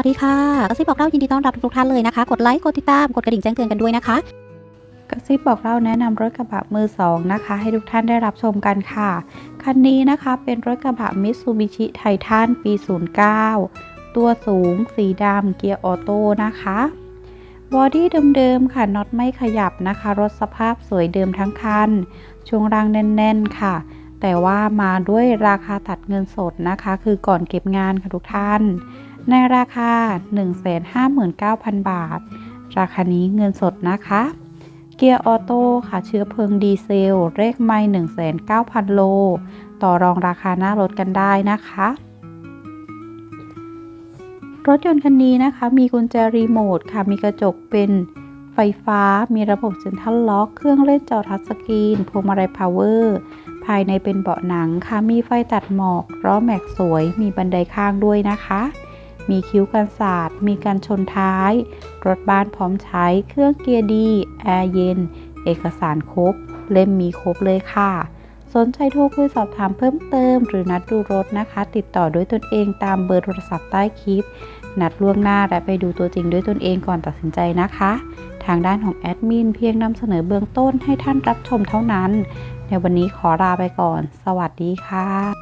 วัสดีค่ะกระซิบบอกเล่ายินดีต้อนรับทุกท่านเลยนะคะ กดไลค์ กดติดตาม กดกระดิ่งแจ้งเตือนกันด้วยนะคะกระซิบบอกเล่าแนะนำรถกระบะมือสองนะคะ ให้ทุกท่านได้รับชมกันค่ะ คันนี้นะคะเป็นรถกระบะมิ t ซูบิชิไททันปี 09 ตัวสูง สีดำเกียร์ออโต้นะคะบอดี้เดิมๆค่ะน็อตไม่ขยับนะคะ รถสภาพสวยเดิมทั้งคัน ช่วงล่างแน่นๆค่ะ แต่ว่ามาด้วยราคาตัดเงินสดนะคะ คือก่อนเก็บงานค่ะทุกท่าน ในราคา 159,000 บาท ราคานี้เงินสดนะคะ เกียร์ออโต้ค่ะเชื้อเพลิงดีเซล เลขไม่1,900 โล ต่อรองราคาหน้ารถกันได้นะคะ รถยนต์คันนี้นะคะ มีกุญแจรีโมทค่ะ มีกระจกเป็นไฟฟ้า มีระบบเซ็นทรัลล็อก เครื่องเล่นจอทัชสกรีนพวงมาลัยพาวเวอร์ภายในเป็นเบาะหนังค่ะ มีไฟตัดหมอกล้อแม็กสวย มีบันไดข้างด้วยนะคะ มีคิ้วกันศาสตร์ มีการชนท้าย รถบ้านพร้อมใช้ เครื่องเกียร์ดี แอร์เย็น เอกสารครบ เล่มมีครบเลยค่ะ สนใจโทรคุยสอบถามเพิ่มเติม หรือนัดดูรถนะคะ ติดต่อด้วยตนเองตามเบอร์โทรศัพท์ใต้คลิป นัดล่วงหน้าและไปดูตัวจริงด้วยตนเองก่อนตัดสินใจนะคะ ทางด้านของแอดมินเพียงนำเสนอเบื้องต้นให้ท่านรับชมเท่านั้น ในวันนี้ขอลาไปก่อน สวัสดีค่ะ